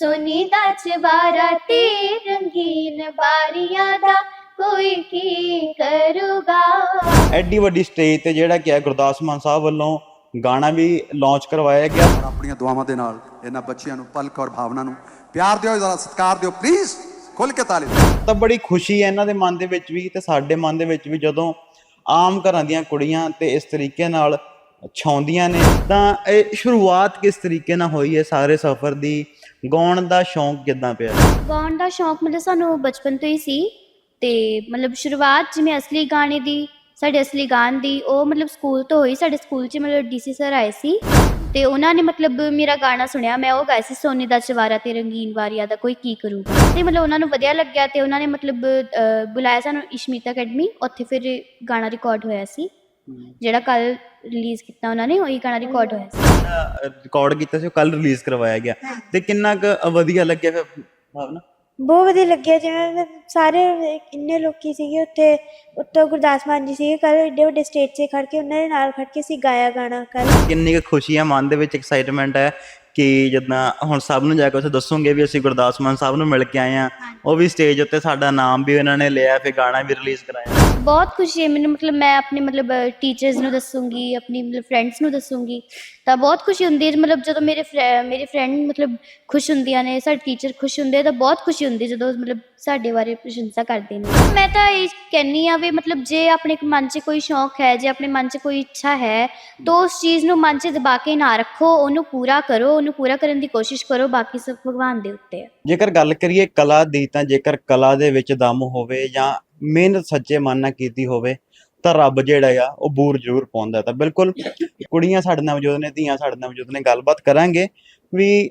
ਸੋਨੀ ਦਾ ਚਵਾਰਾ ਤੇ ਰੰਗੀਨ ਬਾਰੀਆਂ ਦਾ ਕੋਈ ਕੀ ਕਰੂਗਾ? ਐਡੀ ਵੱਡੀ ਸਟੇਜ ਤੇ ਜਿਹੜਾ ਕਿ ਹੈ ਗੁਰਦਾਸ ਮਾਨ ਸਾਹਿਬ ਵੱਲੋਂ ਗਾਣਾ ਵੀ ਲਾਂਚ ਕਰਵਾਇਆ ਗਿਆ। ਔਰ ਆਪਣੀਆਂ ਦੁਆਵਾਂ ਦੇ ਨਾਲ ਇਹਨਾਂ ਬੱਚਿਆਂ ਨੂੰ ਪਲਕ ਔਰ ਭਾਵਨਾ ਨੂੰ ਪਿਆਰ ਦਿਓ ਜ਼ਰਾ ਸਤਿਕਾਰ ਦਿਓ ਪਲੀਜ਼ ਖੁੱਲ ਕੇ ਤਾਲੀ ਤਾਂ ਬੜੀ ਖੁਸ਼ੀ ਹੈ ਇਹਨਾਂ ਦੇ ਮਨ ਦੇ ਵਿੱਚ ਵੀ ਤੇ ਸਾਡੇ ਮਨ ਦੇ ਵਿੱਚ ਵੀ ਜਦੋਂ ਆਮ ਘਰਾਂ ਦੀਆਂ ਕੁੜੀਆਂ ਤੇ ਇਸ ਤਰੀਕੇ ਨਾਲ ਛਾਉਂਦੀਆਂ ਨੇ ਤਾਂ ਇਹ ਸ਼ੁਰੂਆਤ ਕਿਸ ਤਰੀਕੇ ਨਾਲ ਹੋਈ ਹੈ ਸਾਰੇ ਸਫ਼ਰ ਦੀ? ਗਾਉਣ ਦਾ ਸ਼ੌਂਕ ਕਿੱਦਾਂ ਪਿਆ? ਗਾਉਣ ਦਾ ਸ਼ੌਂਕ ਮਤਲਬ ਸਾਨੂੰ ਬਚਪਨ ਤੋਂ ਹੀ ਸੀ ਤੇ ਮਤਲਬ ਸ਼ੁਰੂਆਤ ਜਿਵੇਂ ਅਸਲੀ ਗਾਣੇ ਦੀ ਸਾਡੇ ਅਸਲੀ ਗਾਣ ਦੀ ਉਹ ਮਤਲਬ ਸਕੂਲ ਤੋਂ ਹੋਈ ਸਾਡੇ ਸਕੂਲ 'ਚ ਮਤਲਬ ਡੀਸੀ ਸਰ ਆਏ ਸੀ ਤੇ ਉਹਨਾਂ ਨੇ ਮਤਲਬ ਮੇਰਾ ਗਾਣਾ ਸੁਣਿਆ ਮੈਂ ਉਹ ਗਾਇਆ ਸੀ ਸੋਨੀ ਦਾ ਚਵਾਰਾ ਤੇ ਰੰਗੀਨ ਵਾਰੀਆ ਦਾ ਕੋਈ ਕੀ ਕਰੂਗਾ ਤੇ ਮਤਲਬ ਉਹਨਾਂ ਨੂੰ ਵਧੀਆ ਲੱਗਿਆ ਤੇ ਉਹਨਾਂ ਨੇ ਮਤਲਬ ਬੁਲਾਇਆ ਸਾਨੂੰ ਇਸ਼ਮੀਤ ਅਕੈਡਮੀ ਉੱਥੇ ਫਿਰ ਗਾਣਾ ਰਿਕਾਰਡ ਹੋਇਆ ਸੀ। ਜਿਹੜਾ ਕੱਲ ਰਿਲੀਜ਼ ਕੀਤਾ ਉਹਨਾਂ ਨੇ ਉਹੀ ਗਾਣਾ ਰਿਕਾਰਡ ਹੋਇਆ ਸੀ। ਰਿਕਾਰਡ ਕੀਤਾ ਸੀ ਉਹ ਕੱਲ ਰਿਲੀਜ਼ ਕਰਵਾਇਆ ਗਿਆ। ਤੇ ਕਿੰਨਾ ਕੁ ਵਧੀਆ ਲੱਗਿਆ ਫਿਰ ਭਾਵਨਾ? ਬਹੁਤ ਵਧੀਆ ਲੱਗਿਆ ਜਿਵੇਂ ਮਤਲਬ ਸਾਰੇ ਇੰਨੇ ਲੋਕੀ ਸੀਗੇ ਉੱਥੇ ਉੱਤੋਂ ਗੁਰਦਾਸ ਮਾਨ ਜੀ ਸੀਗੇ ਕੱਲ ਏਡੇ ਵੱਡੇ ਸਟੇਜ 'ਤੇ ਖੜ ਕੇ ਉਹਨਾਂ ਦੇ ਨਾਲ ਖੜ ਕੇ ਅਸੀਂ ਗਾਇਆ ਗਾਣਾ ਕੱਲ ਕਿੰਨੀ ਕੁ ਖੁਸ਼ੀ ਹੈ ਮਨ ਦੇ ਵਿੱਚ ਐਕਸਾਈਟਮੈਂਟ ਹੈ ਕਿ ਜਿੱਦਾਂ ਹੁਣ ਸਭ ਨੂੰ ਜਾ ਕੇ ਉੱਥੇ ਦੱਸੋਗੇ ਵੀ ਅਸੀਂ ਗੁਰਦਾਸ ਮਾਨ ਸਾਹਿਬ ਨੂੰ ਮਿਲ ਕੇ ਆਏ ਆ ਉਹ ਵੀ ਸਟੇਜ ਉੱਤੇ ਸਾਡਾ ਨਾਮ ਵੀ ਉਹਨਾਂ ਨੇ ਲਿਆ ਫਿਰ ਗਾਣਾ ਵੀ ਰਿਲੀਜ਼ ਕਰਾਇਆ। ਬਹੁਤ ਖੁਸ਼ੀ ਹੈ ਮੈਨੂੰ ਮਤਲਬ ਮੈਂ ਆਪਣੇ ਮਤਲਬ ਟੀਚਰਸ ਨੂੰ ਦੱਸੂਗੀ, ਆਪਣੀ ਮਤਲਬ ਫਰੈਂਡਸ ਨੂੰ ਦੱਸੂਗੀ। ਤਾਂ ਬਹੁਤ ਖੁਸ਼ੀ ਹੁੰਦੀ ਹੈ। ਮਤਲਬ ਜਦੋਂ ਮੇਰੇ ਮੇਰੇ ਫਰੈਂਡ ਮਤਲਬ ਖੁਸ਼ ਹੁੰਦੀਆਂ ਨੇ, ਸਾਡੇ ਟੀਚਰ ਖੁਸ਼ ਹੁੰਦੇ ਆ, ਤਾਂ ਬਹੁਤ ਖੁਸ਼ੀ ਹੁੰਦੀ ਜਦੋਂ ਮਤਲਬ ਸਾਡੇ ਬਾਰੇ ਪ੍ਰਸ਼ੰਸਾ ਕਰਦੇ ਨੇ। ਮੈਂ ਤਾਂ ਇਹ ਕਹਿੰਨੀ ਆ ਵੀ ਮਤਲਬ ਜੇ ਆਪਣੇ ਮਨ 'ਚ ਕੋਈ ਸ਼ੌਂਕ ਹੈ, ਜੇ ਆਪਣੇ ਮਨ 'ਚ ਕੋਈ ਇੱਛਾ ਹੈ, ਤਾਂ ਉਸ ਚੀਜ਼ ਨੂੰ ਮਨ 'ਚ ਦਬਾ ਕੇ ਨਾ ਰੱਖੋ, ਉਹਨੂੰ ਪੂਰਾ ਕਰੋ, ਉਹਨੂੰ ਪੂਰਾ ਕਰਨ ਦੀ ਕੋਸ਼ਿਸ਼ ਕਰੋ, ਬਾਕੀ ਸਭ ਭਗਵਾਨ ਦੇ ਉੱਤੇ ਹੈ ਜੇਕਰ ਗੱਲ ਕਰੀਏ ਕਲਾ ਦੀ, ਤਾਂ ਜੇਕਰ ਕਲਾ ਦੇ ਵਿੱਚ ਦਮ ਹੋਵੇ ਜਾਂ ਮਿਹਨਤ ਸੱਚੇ ਮਨ ਨਾਲ ਕੀਤੀ ਹੋਵੇ, ਤਾਂ ਰੱਬ ਜਿਹੜਾ ਆ, ਉਹ ਬੂਰ ਜ਼ਰੂਰ ਪਾਉਂਦਾ ਤਾਂ ਬਿਲਕੁਲ ਕੁੜੀਆਂ ਸਾਡੇ ਨਾਲ ਮੌਜੂਦ ਨੇ, ਧੀਆਂ ਸਾਡੇ ਨਾਲ ਮੌਜੂਦ ਨੇ, ਗੱਲਬਾਤ ਕਰਾਂਗੇ ਵੀ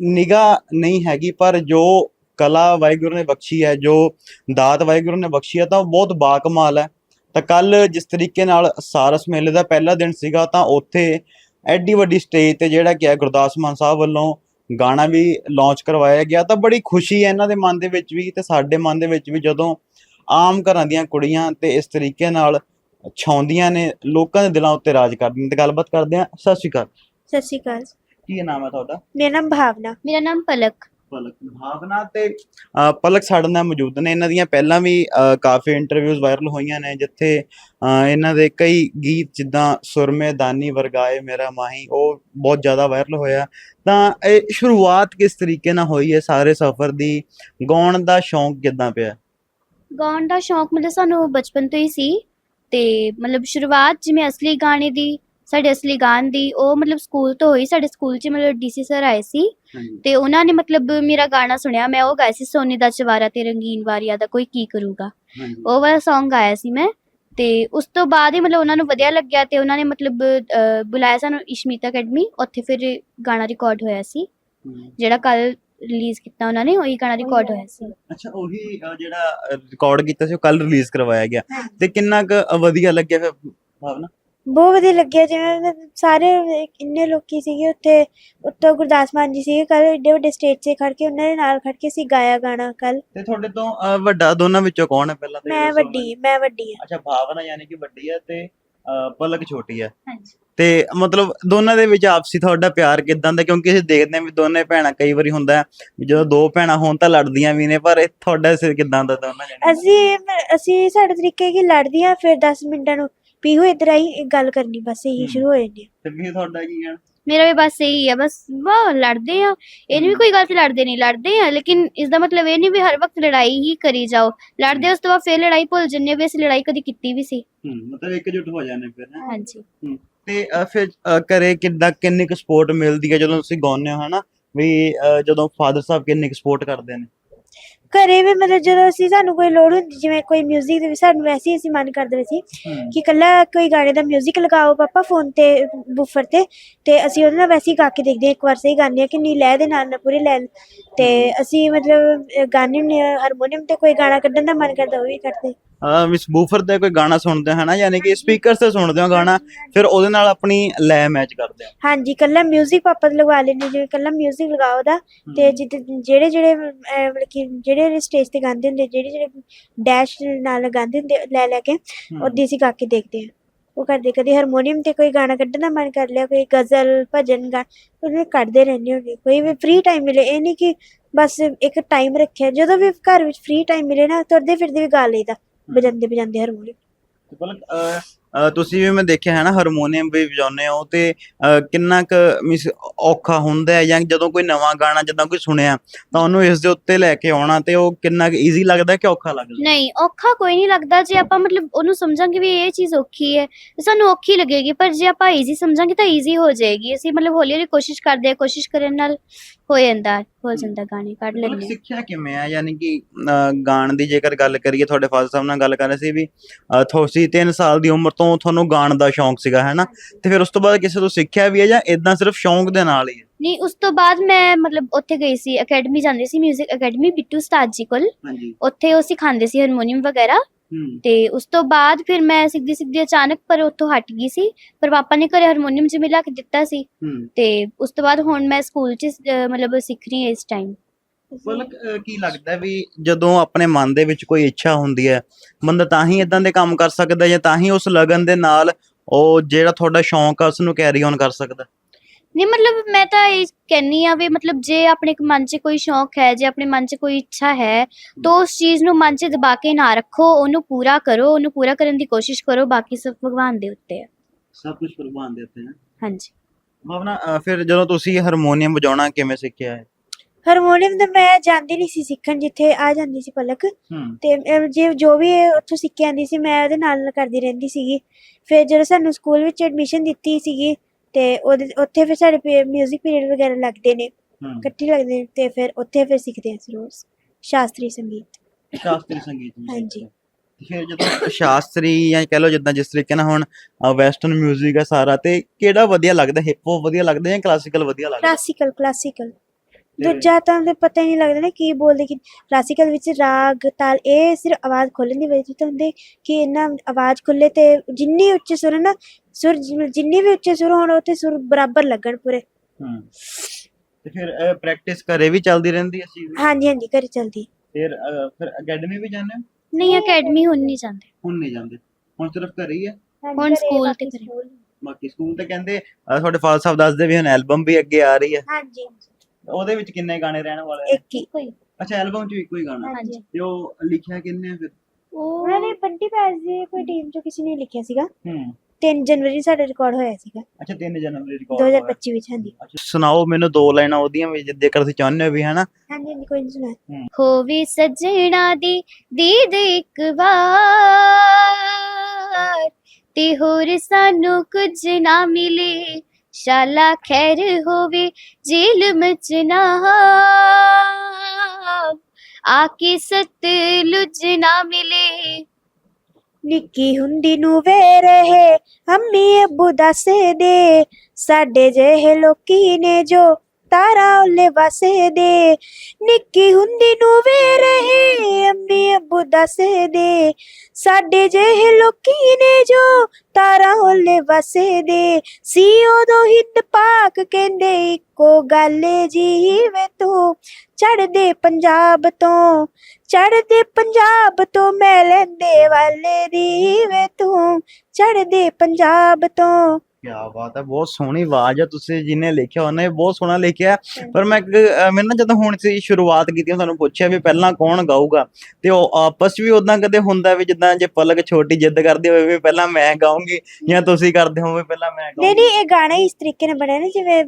ਨਿਗਾਹ ਨਹੀਂ ਹੈਗੀ, ਪਰ ਜੋ ਕਲਾ ਵਾਹਿਗੁਰੂ ਨੇ ਬਖਸ਼ੀ ਹੈ, ਜੋ ਦਾਤ ਵਾਹਿਗੁਰੂ ਨੇ ਬਖਸ਼ੀ ਹੈ, ਤਾਂ ਉਹ ਬਹੁਤ ਬਾਕਮਾਲ ਹੈ। ਤਾਂ ਕੱਲ ਜਿਸ ਤਰੀਕੇ ਨਾਲ ਸਾਰਸ ਮੇਲੇ ਦਾ ਪਹਿਲਾ ਦਿਨ ਸੀਗਾ, ਤਾਂ ਉੱਥੇ ਐਡੀ ਵੱਡੀ ਸਟੇਜ ਤੇ ਜਿਹੜਾ ਕਿ ਹੈ, ਗੁਰਦਾਸ ਮਾਨ ਸਾਹਿਬ ਵੱਲੋਂ ਗਾਣਾ ਵੀ ਲਾਂਚ ਕਰਵਾਇਆ ਗਿਆ। ਤਾਂ ਬੜੀ ਖੁਸ਼ੀ ਹੈ ਇਹਨਾਂ ਦੇ ਮਨ ਦੇ ਵਿੱਚ ਵੀ ਤੇ ਸਾਡੇ ਮਨ ਦੇ ਵਿੱਚ ਵੀ ਜਦੋਂ ਆਮ ਘਰਾਂ ਦੀਆਂ ਕੁੜੀਆਂ ਤੇ ਇਸ ਤਰੀਕੇ ਨਾਲ ਛਾਉਂਦੀਆਂ ਨੇ ਲੋਕਾਂ ਦੇ ਦਿਲਾਂ ਉੱਤੇ ਰਾਜ ਕਰਦੀਆਂ ਨੇ। ਤੇ ਗੱਲਬਾਤ ਕਰਦੇ ਆ ਸਤਿ ਸ਼੍ਰੀ ਅਕਾਲ। ਸਤਿ ਸ਼੍ਰੀ ਅਕਾਲ। ਕੀ ਨਾਮ ਹੈ ਤੁਹਾਡਾ? ਮੇਰਾ ਨਾਮ ਭਾਵਨਾ। ਮੇਰਾ ਨਾਮ ਪਲਕ। ਪਲਕ। ਭਾਵਨਾ ਤੇ ਪਲਕ ਸਾਡੇ ਨਾਲ ਮੌਜੂਦ ਨੇ। ਇਹਨਾਂ ਦੀਆਂ ਪਹਿਲਾਂ ਵੀ ਕਾਫੀ ਇੰਟਰਵਿਊਜ਼ ਵਾਇਰਲ ਹੋਈਆਂ ਨੇ ਜਿੱਥੇ ਇਹਨਾਂ ਦੇ ਕਈ ਗੀਤ ਜਿੱਦਾਂ ਸੁਰਮੇ ਦਾਨੀ ਵਰਗਾਏ ਮੇਰਾ ਮਾਹੀ ਉਹ ਬਹੁਤ ਜ਼ਿਆਦਾ ਵਾਇਰਲ ਹੋਇਆ। ਤਾਂ ਇਹ ਸ਼ੁਰੂਆਤ ਕਿਸ ਤਰੀਕੇ ਨਾਲ ਹੋਈ ਹੈ? ਸਾਰੇ ਸਫ਼ਰ ਦੀ ਗਾਉਣ ਦਾ ਸ਼ੌਂਕ ਕਿੱਦਾਂ ਪਿਆ? ਗਾਉਣ ਦਾ ਸ਼ੌਂਕ ਮਤਲਬ ਸਾਨੂੰ ਬਚਪਨ ਤੋਂ ਹੀ ਸੀ ਤੇ ਮਤਲਬ ਸ਼ੁਰੂਆਤ ਜਿਵੇਂ ਅਸਲੀ ਗਾਣੇ ਦੀ ਸਾਡੇ ਅਸਲੀ ਗਾਣ ਦੀ ਉਹ ਮਤਲਬ ਸਕੂਲ ਤੋਂ ਹੋਈ ਸਾਡੇ ਸਕੂਲ 'ਚ ਮਤਲਬ ਡੀਸੀ ਸਰ ਆਏ ਸੀ ਤੇ ਉਹਨਾਂ ਨੇ ਮਤਲਬ ਮੇਰਾ ਗਾਣਾ ਸੁਣਿਆ ਮੈਂ ਉਹ ਗਾਇਆ ਸੀ ਸੋਨੀ ਦਾ ਚਵਾਰਾ ਤੇ ਰੰਗੀਨ ਵਾਰੀਆ ਦਾ ਕੋਈ ਕੀ ਕਰੂਗਾ। ਉਹ ਵਾਲਾ Song ਗਾਇਆ ਸੀ ਮੈਂ ਤੇ ਉਸ ਤੋਂ ਬਾਅਦ ਹੀ ਮਤਲਬ ਉਹਨਾਂ ਨੂੰ ਵਧੀਆ ਲੱਗਿਆ ਤੇ ਉਹਨਾਂ ਨੇ ਮਤਲਬ ਬੁਲਾਇਆ ਸਾਨੂੰ ਇਸ਼ਮੀਤ ਅਕੈਡਮੀ ਉੱਥੇ ਫਿਰ ਗਾਣਾ ਰਿਕਾਰਡ ਹੋਇਆ ਸੀ। ਜਿਹੜਾ ਕੱਲ ਰਿਲੀਜ਼ ਕੀਤਾ ਉਹਨਾਂ ਨੇ ਉਹੀ ਗਾਣਾ ਰਿਕਾਰਡ ਹੋਇਆ ਸੀ। ਅੱਛਾ ਉਹੀ ਅ, ਜਿਹੜਾ ਰਿਕਾਰਡ ਕੀਤਾ ਸੀ ਉਹ ਕੱਲ ਰਿਲੀਜ਼ ਕਰਵਾਇਆ ਗਿਆ। ਤੇ ਕਿੰਨਾ ਕੁ ਵਧੀਆ ਲੱਗਿਆ ਫਿਰ ਭਾਵਨਾ? ਬਹੁਤ ਵਧੀਆ ਲੱਗਿਆ ਜਿਵੇਂ ਮਤਲਬ ਸਾਰੇ ਇੰਨੇ ਲੋਕੀ ਸੀਗੇ ਉੱਥੇ ਉੱਤੋਂ ਗੁਰਦਾਸ ਮਾਨ ਜੀ ਸੀਗੇ ਕੱਲ ਏਡੇ ਵੱਡੇ ਸਟੇਜ 'ਤੇ ਖੜ ਕੇ ਉਹਨਾਂ ਦੇ ਨਾਲ ਖੜ ਕੇ ਅਸੀਂ ਗਾਇਆ ਗਾਣਾ ਕੱਲ ਤੇ ਤੁਹਾਡੇ ਤੋਂ ਅ, ਵੱਡਾ ਦੋਨਾਂ ਵਿੱਚੋਂ ਕੌਣ ਹੈ ਪਹਿਲਾਂ ਤਾਂ ਇਹ ਮੈਂ ਦੱਸੋ ਵੱਡੀ ਮੈਂ ਵੱਡੀ ਹਾਂ। ਅੱਛਾ ਭਾਵਨਾ ਯਾਨੀ ਕਿ ਵੱਡੀ ਹੈ ਤੇ ਅ, ਪਲਕ ਛੋਟੀ ਹੈ। ਹਾਂਜੀ। ਤੇ ਮਤਲਬ ਦੋਨਾਂ ਦੇ ਵਿੱਚ ਆਪਸੀ ਤੁਹਾਡਾ ਪਿਆਰ ਕਿਦਾਂ ਦਾ? ਕਿਉਂਕਿ ਅਸੀਂ ਦੇਖਦੇ ਹਾਂ ਵੀ ਦੋਨੇ ਭੈਣਾਂ ਕਈ ਵਾਰੀ ਹੁੰਦਾ ਹੈ ਵੀ ਜਦੋਂ ਦੋ ਭੈਣਾਂ ਹੋਣ ਤਾਂ ਲੜਦੀਆਂ ਵੀ ਨੇ ਪਰ ਇਹ ਤੁਹਾਡਾ ਸਿਰ ਕਿਦਾਂ ਦਾ ਦੋਨਾਂ ਜਣੇ ਅਸੀਂ ਅਸੀਂ ਸਾਡੇ ਤਰੀਕੇ ਕੀ ਲੜਦੀਆਂ ਫਿਰ 10 ਮਿੰਟਾਂ ਨੂੰ ਪੀਹੂ ਇੱਧਰ ਆਈ ਇੱਕ ਗੱਲ ਕਰਨੀ ਬਸ ਇਹੀ। ਸ਼ੁਰੂ ਹੋ ਜਾਂਦੀ ਹੈ। ਤੇ ਵੀ ਤੁਹਾਡਾ ਕੀ ਹੈ ਮੇਰਾ ਵੀ ਬਸ ਇਹੀ ਹੈ ਬਸ ਵਾਹ ਲੜਦੇ ਆ ਇਹ ਨਹੀਂ ਵੀ ਕੋਈ ਗੱਲ ਤੇ ਲੜਦੇ ਨਹੀਂ ਲੜਦੇ ਆ ਲੇਕਿਨ ਇਸ ਦਾ ਮਤਲਬ ਇਹ ਨਹੀਂ ਵੀ ਹਰ ਵਕਤ ਲੜਾਈ ਹੀ ਕਰੀ ਜਾਓ। ਲੜਦੇ ਉਸ ਤੋਂ ਬਾਅਦ ਫੇਰ ਲੜਾਈ ਭੁੱਲ ਜੰਨੇ ਵੀ ਅਸੀਂ ਲੜਾਈ ਕਦੀ ਕੀਤੀ ਵੀ ਸੀ। ਹੂੰ ਮਤਲਬ ਇਕਜੁੱਟ ਹੋ ਜਾਂਦੇ ਫਿਰ ਹੈਂ? ਹਾਂਜੀ ਤੇ ਅ, ਫਿਰ ਅ, ਘਰੇ ਕਿੱਦਾਂ ਕਿੰਨੀ ਕੁ ਸਪੋਰਟ ਮਿਲਦੀ ਹੈ ਜਦੋਂ ਤੁਸੀਂ ਗਾਉਂਦੇ ਹੋ ਹਨਾ ਵੀ ਅ, ਜਦੋਂ ਫਾਦਰ ਸਾਹਿਬ ਕਿੰਨੀ ਕੁ ਸਪੋਰਟ ਕਰਦੇ ਨੇ ਘਰੇ ਵੀ ਮਤਲਬ ਜਦੋਂ ਅਸੀਂ ਸਾਨੂੰ ਕੋਈ ਲੋੜ ਹੁੰਦੀ ਜਿਵੇਂ ਕੋਈ 뮤직 ਦੇ ਵੀ ਸਾਨੂੰ ਵੈਸੇ ਹੀ ਅਸੀਂ ਮਨ ਕਰਦੇ ਸੀ ਕਿ ਕੱਲਾ ਕੋਈ ਗਾਣੇ ਦਾ 뮤직 ਲਗਾਓ ਪਾਪਾ ਫੋਨ ਤੇ ਬੂਫਰ ਤੇ ਤੇ ਅਸੀਂ ਉਹਦੇ ਨਾਲ ਵੈਸੇ ਹੀ ਗਾ ਕੇ ਦੇਖਦੇ ਹਾਂ ਇੱਕ ਵਾਰ ਸਹੀ ਗਾਉਂਦੇ ਹਾਂ ਕਿ ਨਹੀਂ ਲੈ ਦੇ ਨਾਲ ਨਾ ਪੂਰੀ ਲੈ ਤੇ ਅਸੀਂ ਮਤਲਬ ਅਹ, ਗਾਉਂਦੇ ਹੁੰਦੇ ਹਾਂ ਹਾਰਮੋਨੀਅਮ ਤੇ ਕੋਈ ਗਾਣਾ ਕੱਢਣ ਦਾ ਮਨ ਕਰਦਾ ਉਹ ਵੀ ਕੱਢਦੇ ਅ ਮਿਸ ਬੂਫਰ ਤੇ ਕੋਈ ਗਾਣਾ ਸੁਣਦੇ ਹੋ ਹਨਾ ਯਾਨੀ ਕਿ ਸਪੀਕਰ ਤੇ ਸੁਣਦੇ ਹੋ ਗਾਣਾ ਫਿਰ ਉਹਦੇ ਨਾਲ ਆਪਣੀ ਲੈ ਮੈਚ ਕਰਦੇ ਹੋ ਹਾਂਜੀ ਕੱਲਾ 뮤직 ਪਾਪਾ ਤੇ ਲਗਵਾ ਲੈਂਦੇ ਜਿਵੇਂ ਕੱਲਾ 뮤직 ਲਗਾਓ ਉਹਦਾ ਤੇ ਜਿੱਦ ਜਿਹੜੇ ਜਿਹੜੇ ਅਹ, ਮਤਲਬ ਕਿ ਜਿਹੜੇ ਸਟੇਜ ਤੇ ਗਾਉਂਦੇ ਹੁੰਦੇ ਜਿਹੜੇ ਜਿਹੜੇ ਡੈਸ਼ ਨਾਲ ਗਾਉਂਦੇ ਹੁੰਦੇ ਲੈ ਲੈ ਕੇ ਉਹਦੀ ਅਸੀਂ ਗਾ ਕੇ ਦੇਖਦੇ ਹਾਂ ਉਹ ਕਰਦੇ ਕਦੇ ਹਾਰਮੋਨੀਅਮ ਤੇ ਕੋਈ ਗਾਣਾ ਕੱਢਣ ਦਾ ਮਨ ਕਰ ਲਿਆ ਕੋਈ ਗਜ਼ਲ ਭਜਨ ਗਾ ਉਹਨੇ ਕੱਢਦੇ ਰਹਿੰਦੇ ਹੁੰਦੇ ਕੋਈ ਵੀ ਫ੍ਰੀ ਟਾਈਮ ਮਿਲੇ ਇਹ ਨਹੀਂ ਕਿ ਬਸ ਇੱਕ ਟਾਈਮ ਰੱਖਿਆ ਜਦੋਂ ਵੀ ਘਰ ਵਿੱਚ ਫ੍ਰੀ ਟਾਈਮ ਮਿਲੇ ਨਾ ਤੁਰਦੇ ਫਿਰਦੇ ਵੀ ਗਾ ਲਈਦਾ ਵਜਾਉਂਦੇ ਵਜਾਉਂਦੇ ਹਾਰਮੋਨੀਅਮ ਤੇ ਪਲਕ ਅਹ, ਅਹ, ਤੁਸੀਂ ਵੀ ਮੈਂ ਦੇਖਿਆ ਹੈ ਨਾ ਹਾਰਮੋਨੀਅਮ ਵੀ ਵਜਾਉਂਦੇ ਹੋ ਤੇ ਅਹ, ਕਿੰਨਾ ਕੁ ਮਿਸ ਔਖਾ ਹੁੰਦਾ ਹੈ ਜਾਂ ਜਦੋਂ ਕੋਈ ਨਵਾਂ ਗਾਣਾ ਜਦੋਂ ਕੋਈ ਸੁਣਿਆ ਤਾਂ ਉਹਨੂੰ ਇਸ ਦੇ ਉੱਤੇ ਲੈ ਕੇ ਆਉਣਾ ਤੇ ਉਹ ਕਿੰਨਾ ਕੁ ਈਜ਼ੀ ਲੱਗਦਾ ਕਿ ਔਖਾ ਲੱਗਦਾ ਨਹੀਂ ਔਖਾ ਕੋਈ ਨਹੀਂ ਲੱਗਦਾ। ਜੇ ਆਪਾਂ ਮਤਲਬ ਉਹਨੂੰ ਸਮਝਾਂਗੇ ਵੀ ਇਹ ਚੀਜ਼ ਔਖੀ ਹੈ ਤੇ ਸਾਨੂੰ ਔਖੀ ਲੱਗੇਗੀ ਪਰ ਜੇ ਆਪਾਂ ਈਜ਼ੀ ਸਮਝਾਂਗੇ ਤਾਂ ਈਜ਼ੀ ਹੋ ਜਾਏਗੀ। ਅਸੀਂ ਮਤਲਬ ਹੌਲੀ ਹੌਲੀ ਕੋਸ਼ਿਸ਼ ਕਰਦੇ ਆ ਕੋਸ਼ਿਸ਼ ਕਰਨ ਨਾਲ ਹੋ ਜਾਂਦਾ। ਹੋ ਜਾਂਦਾ ਗਾਣੇ ਕੱਢ ਮਤਲਬ ਲੈਂਦੇ ਹਾਂ। ਸਿੱਖਿਆ ਕਿਵੇਂ ਆ? ਯਾਨੀ ਕਿ ਅਹ, ਗਾਣ ਦੀ ਜੇਕਰ ਗੱਲ ਕਰੀਏ ਤੁਹਾਡੇ ਫਾਦਰ ਸਾਹਿਬ ਨਾਲ ਗੱਲ ਕਰ ਰਹੇ ਸੀ ਵੀ ਅਹ, ਤੁਸੀਂ 3 ਸਾਲ ਦੀ ਉਮਰ ਤੋਂ ਤੁਹਾਨੂੰ ਗਾਣ ਦਾ ਸ਼ੌਂਕ ਸੀਗਾ ਹੈ ਨਾ? ਤੇ ਫਿਰ ਉਸ ਤੋਂ ਬਾਅਦ ਕਿਸੇ ਤੋਂ ਸਿੱਖਿਆ ਵੀ ਹੈ ਜਾਂ ਇਦਾਂ ਸਿਰਫ ਸ਼ੌਂਕ ਦੇ ਨਾਲ ਹੀ ਹੈ ਨਹੀਂ ਉਸ ਤੋਂ ਬਾਅਦ ਮੈਂ ਮਤਲਬ ਉੱਥੇ ਗਈ ਸੀ ਅਕੈਡਮੀ ਜਾਂਦੀ ਸੀ 뮤직 ਅਕੈਡਮੀ ਬਿੱਟੂ ਉਸਤਾਦ ਜੀ ਕੋਲ। ਹਾਂਜੀ। ਉੱਥੇ ਉਹ ਸਿਖਾਉਂਦੇ ਸੀ ਹਾਰਮੋਨੀਅਮ ਵਗੈਰਾ। ਹੂੰ ਤੇ ਉਸ ਤੋਂ ਬਾਅਦ ਫਿਰ ਮੈਂ ਸਿੱਖਦੀ ਸਿੱਖਦੀ ਅਚਾਨਕ ਪਰ ਉੱਥੋਂ ਹਟ ਗਈ ਸੀ ਪਰ ਪਾਪਾ ਨੇ ਘਰੇ ਹਾਰਮੋਨੀਅਮ ਜਿਵੇਂ ਲਿਆ ਕੇ ਦਿੱਤਾ ਸੀ। ਤੇ ਉਸ ਤੋਂ ਬਾਅਦ ਹੁਣ ਮੈਂ ਸਕੂਲ 'ਚ ਮਤਲਬ ਸਿੱਖ ਰਹੀ ਹਾਂ ਇਸ ਟਾਈਮ ਅਹ, ਕੀ ਲੱਗਦਾ ਵੀ ਜਦੋਂ ਆਪਣੇ ਮਨ ਦੇ ਵਿੱਚ ਕੋਈ ਇੱਛਾ ਹੁੰਦੀ ਹੈ ਬੰਦਾ ਤਾਂ ਹੀ ਇਦਾਂ ਦੇ ਕੰਮ ਕਰ ਸਕਦਾ ਜਾਂ ਤਾਂ ਹੀ ਉਸ ਲਗਨ ਦੇ ਨਾਲ ਉਹ ਜਿਹੜਾ ਤੁਹਾਡਾ ਸ਼ੌਂਕ ਆ ਉਸ ਨੂੰ ਕੈਰੀ ਔਨ ਕਰ ਸਕਦਾ? ਨਹੀਂ ਮਤਲਬ ਮੈਂ ਤਾਂ ਇਹ ਕਹਿੰਨੀ ਆ ਵੀ ਮਤਲਬ ਜੇ ਆਪਣੇ ਕ- ਮਨ 'ਚ ਕੋਈ ਸ਼ੌਂਕ ਹੈ ਜੇ ਆਪਣੇ ਮਨ 'ਚ ਕੋਈ ਇੱਛਾ ਹੈ ਤਾਂ ਉਸ ਚੀਜ਼ ਨੂੰ ਮਨ 'ਚ ਦਬਾ ਕੇ ਨਾ ਰੱਖੋ ਉਹਨੂੰ ਪੂਰਾ ਕਰੋ ਉਹਨੂੰ ਪੂਰਾ ਕਰਨ ਦੀ ਕੋਸ਼ਿਸ਼ ਕਰੋ ਬਾਕੀ ਸਭ ਭਗਵਾਨ ਦੇ ਉੱਤੇ ਹੈ ਸਭ ਕੁਝ ਕੁਰਬਾਨ ਦੇ ਉੱਤੇ ਹੈ। ਹਾਂਜੀ। ਭਾਵਨਾ ਫਿਰ ਜਦੋਂ ਤੁਸੀਂ ਹਾਰਮੋਨੀਅਮ ਵਜਾਉਣਾ ਕਿਵੇਂ ਸਿੱਖਿਆ ਹੈ? ਹਾਰਮੋਨੀਅਮ ਤਾਂ ਮੈਂ ਜਾਂਦੀ ਨਹੀਂ ਸੀ ਸਿੱਖਣ ਜਿੱਥੇ ਆ ਜਾਂਦੀ ਸੀ ਪਲਕ। ਹੂੰ। ਤੇ ਜੇ ਜੋ ਵੀ ਇਹ ਉੱਥੋਂ ਸਿੱਖ ਆਂਦੀ ਸੀ ਮੈਂ ਉਹਦੇ ਨਾਲ ਨਾਲ ਕਰਦੀ ਰਹਿੰਦੀ ਸੀਗੀ। ਫਿਰ ਜਦੋਂ ਸਾਨੂੰ ਸਕੂਲ ਵਿੱਚ ਐਡਮਿਸ਼ਨ ਦਿੱਤੀ ਸੀਗੀ ਤੇ ਉਹਦੇ ਉੱਥੇ ਫਿਰ ਸਾਡੇ ਮਿਊਜ਼ਿਕ ਪੀਰੀਅਡ ਵਗੈਰਾ ਲੱਗਦੇ ਨੇ ਇਕੱਠੇ ਲੱਗਦੇ ਨੇ ਤੇ ਫਿਰ ਉੱਥੇ ਫਿਰ ਸਿੱਖਦੇ ਹਾਂ ਅਸੀਂ ਸ਼ਾਸਤਰੀ ਸੰਗੀਤ। ਸ਼ਾਸਤਰੀ ਸੰਗੀਤ ਹਾਂਜੀ। ਫਿਰ ਜਦੋਂ ਸ਼ਾਸਤਰੀ ਜਾਂ ਕਹ ਲਓ ਜਿੱਦਾਂ ਜਿਸ ਤਰੀਕੇ ਨਾਲ ਹੁਣ ਵੈਸਟਰਨ 뮤직 ਆ ਸਾਰਾ ਤੇ ਕਿਹੜਾ ਵਧੀਆ ਲੱਗਦਾ ਹਿਪ ਹੌਪ ਵਧੀਆ ਲੱਗਦਾ ਜਾਂ ਕਲਾਸੀਕਲ ਵਧੀਆ ਲੱਗਦਾ? ਕਲਾਸੀਕਲ ਕਲਾਸੀਕਲ ਦੂਜਾ ਤਾਂ ਤੇ ਪਤਾ ਹੀ ਨਹੀਂ ਲੱਗਦਾ ਨਾ ਕੀ ਬੋਲਦੇ ਕਿ ਕਲਾਸੀਕਲ ਵਿੱਚ ਰਾਗ ਤਾਲ ਇਹ ਸਿਰ ਆਵਾਜ਼ ਖੋਲਣ ਦੀ ਵਜ੍ਹਾ ਤੋਂ ਹੁੰਦੇ ਕਿ ਇਹਨਾਂ ਆਵਾਜ਼ ਖੁੱਲੇ ਤੇ ਜਿੰਨੀ ਉੱਚੀ ਸੁਰ ਨਾ ਸੁਰ ਜਿ- ਜਿੰਨੀ ਵੀ ਉੱਚੇ ਸੁਰ ਹੋਣ ਉੱਥੇ ਸੁਰ ਬਰਾਬਰ ਲੱਗਣ ਪੂਰੇ। ਹੂੰ। ਤੇ ਫਿਰ ਪ੍ਰੈਕਟਿਸ ਘਰੇ ਵੀ ਚੱਲਦੀ ਰਹਿੰਦੀ ਹੈ ਇਸ ਚੀਜ਼ ਦੀ? ਹਾਂਜੀ ਹਾਂਜੀ ਘਰੇ ਚਲਦੀ। ਫਿਰ ਅਹ, ਫਿਰ ਅਕੈਡਮੀ ਵੀ ਜਾਂਦੇ ਹੋ? ਨਹੀਂ ਅਕੈਡਮੀ ਹੁਣ ਨਹੀਂ ਜਾਂਦੇ। ਹੁਣ ਨਹੀਂ ਜਾਂਦੇ? ਹੁਣ ਸਿਰਫ ਘਰੇ ਹੀ ਹੈ ਹੁਣ ਸਕੂਲ ਤੇ ਕਰੇ। ਬਾਕੀ ਸਕੂਲ ਤੇ ਕਹਿੰਦੇ ਅਹ, ਤੁਹਾਡੇ ਫਾਦਰ ਸਾਹਿਬ ਦੱਸਦੇ ਵੀ ਹੁਣ ਐਲਬਮ ਵੀ ਅੱਗੇ ਆ ਰਹੀ ਹੈ ਹਾਂਜੀ ਉਹਦੇ ਵਿੱਚ ਕਿੰਨੇ ਗਾਣੇ ਰਹਿਣ ਵਾਲੇ ਆ ਇੱਕ। ਹੀ। ਕੋਈ ਅੱਛਾ ਐਲਬਮ 'ਚ ਵੀ ਇੱਕੋ ਹੀ ਗਾਣਾ ਹਾਂਜੀ। ਤੇ ਉਹ ਲਿਖਿਆ ਕਿੰਨੇ ਆ ਫਿਰ? ਉਹ ਉਹਨਾਂ ਨੇ ਬੰਟੀ ਪੈਸ ਦੀ ਕੋਈ ਟੀਮ ਚੋਂ ਕਿਸੇ ਨੇ ਲਿਖਿਆ ਸੀਗਾ। ਹੂੰ। 3 ਜਨਵਰੀ ਸਾਡਾ ਰਿਕਾਰਡ ਹੋਇਆ ਸੀਗਾ। ਅੱਛਾ 3 ਜਨਵਰੀ ਰਿਕਾਰਡ 2025 ਵਿੱਚ ਹਾਂਜੀ। ਅੱਛਾ ਸੁਣਾਓ ਮੈਨੂੰ ਦੋ ਲਾਈਨਾਂ ਉਹਦੀਆਂ ਵੀ ਜੇ ਜੇਕਰ ਤੁਸੀਂ ਚਾਹੁੰਦੇ ਹੋ ਵੀ ਹਨਾ। ਹਾਂਜੀ ਹਾਂਜੀ ਕੋਈ ਨਹੀਂ ਸੁਣਾ। ਹੋਵੇ ਸੱਜਣਾ ਦੀ ਦੀਦ ਇੱਕ ਵਾਰ ਤੇ ਹੋਰ ਸਾਨੂੰ ਕੁਝ ਨਾ ਮਿਲੇ। ਸ਼ਾਲਾ ਖੈਰ ਹੋਵੇ ਜੇਲ ਮਚਨਾ ਆਕੇ ਸਤਲੁਜ ਨਾ ਮਿਲੇ। ਨਿੱਕੀ ਹੁੰਦੀ ਨੂੰ ਵੇ ਰਹੇ ਅੰਮੀ ਅੱਬੂ ਦੱਸੇ ਦੇ। ਸਾਡੇ ਜਿਹੇ ਲੋਕੀ ਨੇ ਜੋ ਤਾਰਾ ਉੱਲੇ ਵਸੇ ਨਿੱਕੀ ਹੁੰਦੀ ਨੂੰ ਵੇ ਰਹੇ, ਅੰਮੀ ਅੱਬੂ ਦੱਸੇ ਸਾਡੇ ਜਿਹੇ ਲੋਕੀ ਨੇ ਜੋ ਤਾਰਾ ਉੱਲੇ ਵਸੇ ਸੀ ਉਦੋਂ ਹਿੰਦ ਪਾਕ ਕਹਿੰਦੇ, ਇੱਕੋ ਗੱਲ ਜੀ ਵੇ ਤੂੰ ਚੜਦੇ ਪੰਜਾਬ ਤੋਂ। ਚੜਦੇ ਪੰਜਾਬ ਤੋਂ ਮੈਂ ਲੈਂਦੇ ਵਾਲੇ ਦੀ ਵੇ ਤੂੰ ਚੜਦੇ ਪੰਜਾਬ ਤੋਂ। ਕੀ ਬਾਤ ਹੈ ਬਹੁਤ ਸੋਹਣੀ ਆਵਾਜ਼ ਹੈ ਤੁਸੀਂ ਜਿਹਨੇ ਲਿਖਿਆ ਉਹਨੇ ਬਹੁਤ ਸੋਹਣਾ ਲਿਖਿਆ ਪਰ ਮੈਂ ਨਾ ਜਦੋਂ ਹੁਣ ਸੀ ਸ਼ੁਰੂਆਤ ਕੀਤੀ ਤੁਹਾਨੂੰ ਪੁੱਛਿਆ ਵੀ ਪਹਿਲਾਂ ਕੌਣ ਗਾਊਗਾ? ਤੇ ਉਹ ਆਪਸ ਵੀ ਉਦਾਂ ਕਦੇ ਹੁੰਦਾ ਵੀ ਜਿੱਦਾਂ ਜੇ ਪਲਕ ਛੋਟੀ ਜਿੱਦ ਕਰਦੀ ਹੋਵੇ ਵੀ ਪਹਿਲਾਂ ਮੈਂ ਗਾਉਂਗੀ ਜਾਂ ਤੁਸੀਂ ਕਰਦੇ ਹੋਵੇ ਪਹਿਲਾਂ ਮੈਂ ਨਹੀਂ ਗਾਉਂਗੀ ਨਹੀਂ ਇਹ ਗਾਣਾ ਇਸ ਤਰੀਕੇ ਨਾਲ ਬਣਿਆ ਨਾ ਜਿਵੇਂ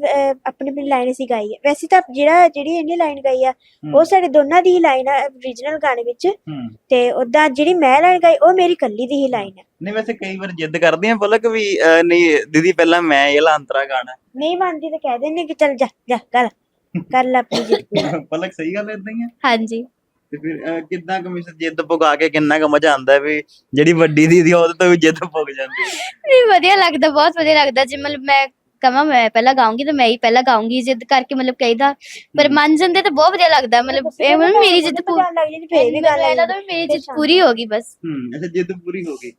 ਆਪਣੀ ਆਪਣੀ ਲਾਈਨ ਅਸੀਂ ਗਾਈ ਹੈ। ਵੈਸੇ ਤਾਂ ਜਿਹੜਾ ਜਿਹੜੀ ਇਹਨੇ ਲਾਈਨ ਗਾਈ ਆ ਉਹ ਸਾਡੇ ਦੋਨਾਂ ਦੀ ਹੀ ਲਾਈਨ ਆ origignal ਗਾਣੇ ਵਿੱਚ। ਤੇ ਉਦਾਂ ਜਿਹੜੀ ਮੈਂ ਲਾਈਨ ਗਾਈ ਉਹ ਮੇਰੀ ਕੱਲੀ ਦੀ ਹੀ ਲਾਈਨ ਹੈ। ਨਹੀਂ ਵੈਸੇ ਕਈ ਵਾਰ ਜਿੱਦ ਕਰਦੀ ਆ ਪਲਕ ਵੀ ਅਹ, ਨਹੀਂ ਦੀਦੀ ਪਹਿਲਾਂ ਮੈਂ ਇਹ ਲਾਂਤਰਾ ਗਾਣਾ ਨਹੀਂ ਮੰਨਦੀ ਤਾਂ ਕਹਿ ਦਿੰਦੇ ਕਿ ਚੱਲ ਜਾ ਜਾ ਕਰ ਕਰ ਲੈ ਆਪਣੀ ਜਿੱਦ ਪੂਰੀ। ਪਲਕ ਸਹੀ ਗੱਲ ਇਦਾਂ ਹੀ ਹੈ ਹਾਂਜੀ ਤੇ ਫਿਰ ਅਹ, ਕਿੱਦਾਂ ਕਮਿਸ ਜਿੱਦ ਪੁਗਾ ਕੇ ਕਿੰਨਾ ਕੁ ਮਜ਼ਾ ਆਉਂਦਾ ਹੈ ਵੀ ਜਿਹੜੀ ਵੱਡੀ ਦੀਦੀ ਆ, ਉਹਦੇ ਤੋਂ ਵੀ ਜਿੱਦ ਪੁੱਗ ਜਾਂਦੀ ਹੈ ਨਹੀਂ ਵਧੀਆ ਲੱਗਦਾ ਬਹੁਤ ਵਧੀਆ ਲੱਗਦਾ ਜੇ ਮਤਲਬ ਮੈਂ ਕਵਾਂ ਮੈਂ ਪਹਿਲਾਂ ਗਾਉਂਗੀ ਤਾਂ ਮੈਂ ਹੀ ਪਹਿਲਾਂ ਗਾਉਂਗੀ ਜਿੱਦ ਕਰਕੇ ਮਤਲਬ ਕਹੀਦਾ ਪਰ। ਮੰਨ ਜਾਂਦੇ ਤਾਂ ਬਹੁਤ ਵਧੀਆ ਲੱਗਦਾ ਮਤਲਬ ਇਹ ਮਤਲਬ ਮੇਰੀ ਜਿੱਦ ਪੂਰੀ ਪਤਾ ਲੱਗ ਜਾਂਦੀ ਫੇਰ ਵੀ ਗੱਲ ਆ ਇਹਦਾ ਜਾਂਦੀ। ਤਾਂ ਮੇਰੀ ਫਿਰ ਜਿੱਦ ਪੂਰੀ ਹੋ ਗਈ ਬਸ ਹੂੰ ਅੱਛਾ ਜਿੱਦ ਪੂਰੀ ਹੋ ਗਈ।